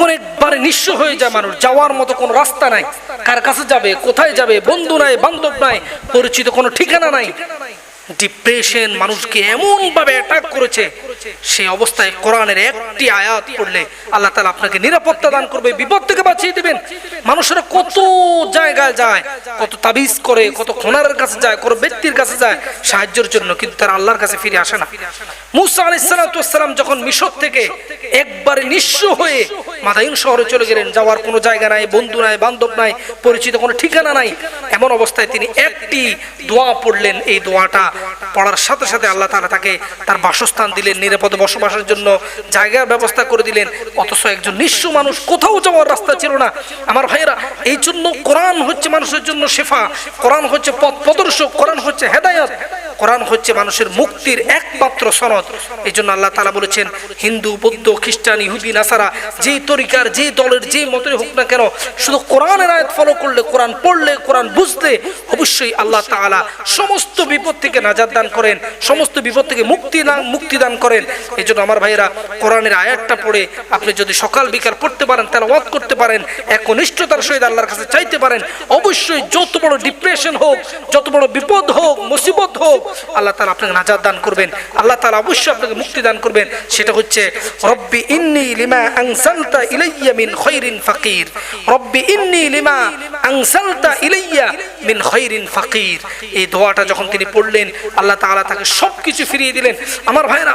যখন একবারে নিঃস্ব হয়ে যায় মানুষ, যাওয়ার মতো কোনো রাস্তা নাই। কার কাছে যাবে, কোথায় যাবে, বন্ধু নাই, বান্ধব নাই, পরিচিত কোনো ঠিকানা নাই। ডিপ্রেশন মানুষকে এমন ভাবে অ্যাটাক করেছে সেই অবস্থায় কোরআনের একটি আয়াত পড়লে আল্লাহ তালা আপনাকে নিরাপত্তা দান করবে, বিপদ থেকে বাঁচিয়ে দেবেন। মানুষেরা কত জায়গায় যায়, কত তাবিজ করে, কত খোনারের কাছে যায়, কত ব্যক্তির কাছে যায়, সাহায্যের জন্য কিন্তু তারা আল্লাহর কাছে ফিরে আসে না। মুসা আলাইসালাম যখন মিশর থেকে একবারে নিঃস্ব হয়ে মাদাইন শহরে চলে গেলেন, যাওয়ার কোনো জায়গা নাই, বন্ধু নাই, বান্ধব নাই, পরিচিত কোনো ঠিকানা নাই, এমন অবস্থায় তিনি একটি দোয়া পড়লেন। এই দোয়াটা পড়ার সাথে সাথে আল্লাহ তাআলা তাকে তার বাসস্থান দিলেন, নিরাপদে বসবাসের জন্য জায়গার ব্যবস্থা করে দিলেন। অথচ একজন নিঃস্ব মানুষ কোথাও যাওয়ার রাস্তা ছিল না। আমার ভাইয়েরা, এই জন্য কোরআন হচ্ছে মানুষের জন্য শেফা, কোরআন হচ্ছে পথ প্রদর্শক, কোরআন হচ্ছে হেদায়ত। কোরআন হচ্ছে মানুষের মুক্তির একমাত্র সনদ। এই জন্য আল্লাহ তালা বলেছেন, হিন্দু, বৌদ্ধ, খ্রিস্টান, ইহুদি, নাসারা, যেই তরিকার যে দলের যে মতের হোক না কেন, শুধু কোরআনের আয়াত ফলো করলে, কোরআন পড়লে, কোরআন বুঝলে, অবশ্যই আল্লাহ তাআলা সমস্ত বিপদ থেকে নাজাদ দান করেন, সমস্ত বিপদ থেকে মুক্তি দান মুক্তি দান করেন। এই জন্য আমার ভাইয়েরা, কোরআনের আয়াতটা পড়ে আপনি যদি সকাল, বিকাল পড়তে পারেন তাহলে ওয়াদ করতে পারেন, একনিষ্ঠতার সহিত আল্লাহর কাছে চাইতে পারেন, অবশ্যই যত বড় ডিপ্রেশন হোক, যত বড় বিপদ হোক, মুসিবত হোক আল্লাহ তালা আপনাকে নাজাদ দান করবেন। আল্লাহ তালা অবশ্যই আপনাকে মুক্তি দান করবেন। সেটা হচ্ছে, রব্বি ইন্নি লিমা আংসালতা ইলাইয়া মিন খৈরিন ফাকির। রব্বি ইন্নি লিমা আংসালতা ইলাইয়া মিন খৈরিন ফাকির। এই দোয়াটা যখন তিনি পড়লেন, আল্লাহ তালা তাকে সব কিছু ফিরিয়ে দিলেন। আমার ভাইরা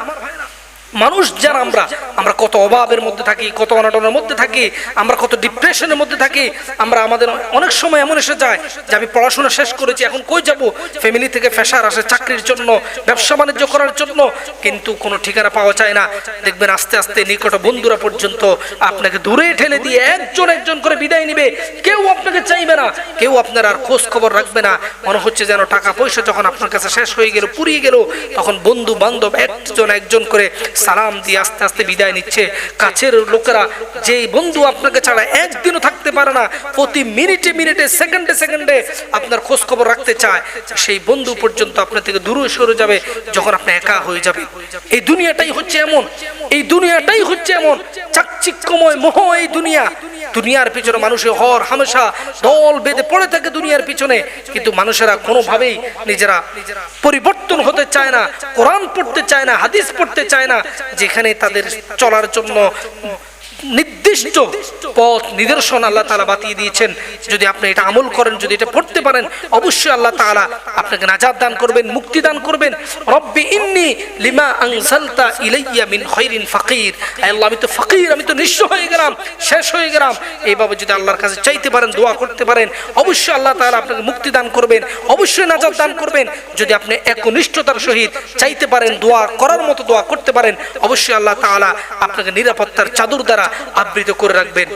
মানুষ যারা আমরা আমরা কত অভাবের মধ্যে থাকি, কত অনটনের মধ্যে থাকি, আমরা কত ডিপ্রেশনের মধ্যে থাকি, আমরা আমাদের অনেক সময় এমন এসে যায় যে আমি পড়াশোনা শেষ করেছি, এখন কই যাব? ফ্যামিলি থেকে ফেসার আসে চাকরির জন্য, ব্যবসা বাণিজ্য করার জন্য, কিন্তু কোনো ঠিকানা পাওয়া যায় না। দেখবেন আস্তে আস্তে নিকট বন্ধুরা পর্যন্ত আপনাকে দূরে ঠেলে দিয়ে একজন একজন করে বিদায় নিবে। কেউ আপনাকে চাইবে না, কেউ আপনার আর খোঁজ খবর রাখবে না। মনে হচ্ছে যেন টাকা পয়সা যখন আপনার কাছে শেষ হয়ে গেল পুরিয়ে গেল, তখন বন্ধু বান্ধব একজন একজন করে সালাম দিয়ে আস্তে আস্তে বিদায় নিচ্ছে। কাছের লোকেরা যেই বন্ধু আপনাকে ছাড়া একদিনও থাকতে পারে না, প্রতি মিনিটে মিনিটে, সেকেন্ডে সেকেন্ডে আপনার খোঁজ খবর রাখতে চায়। সেই বন্ধু পর্যন্ত আপনার থেকে দূরে সরে যাবে, যখন আপনি একা হয়ে যাবে এই দুনিয়াটাই হচ্ছে এমন, এই দুনিয়াটাই হচ্ছে এমন। চাকচিক্যময় মোহ এই দুনিয়া। দুনিয়ার পিছনে মানুষের হর, হামেশা দল বেঁধে পড়ে থাকে দুনিয়ার পিছনে। কিন্তু মানুষেরা কোনোভাবেই নিজেরা পরিবর্তন হতে চায় না, কোরআন পড়তে চায় না, হাদিস পড়তে চায় না, যেখানে তাদের চলার জন্য নির্দিষ্ট পথ, নিদর্শন আল্লাহ তালা বাতিয়ে দিয়েছেন। যদি আপনি এটা আমল করেন, যদি এটা পড়তে পারেন, অবশ্যই আল্লাহ তাআলা আপনাকে নাজাত দান করবেন, মুক্তি দান করবেন। রব্বি ইন্নি লিমা আনসালতা ইলাইয়া মিন খায়রিন ফাকির। আল্লাহ, আমি তো ফাকির, আমি তো নিঃস্ব হয়ে গেলাম, শেষ হয়ে গেলাম। এইভাবে যদি আল্লাহর কাছে চাইতে পারেন, দোয়া করতে পারেন, অবশ্যই আল্লাহ তাআলা আপনাকে মুক্তি দান করবেন, অবশ্যই নাজাত দান করবেন। যদি আপনি একনিষ্ঠতার সহিত চাইতে পারেন, দোয়া করার মতো দোয়া করতে পারেন, অবশ্যই আল্লাহ তাআলা আপনাকে নিরাপত্তার চাদর দ্বারা আবৃত করে রাখবেন।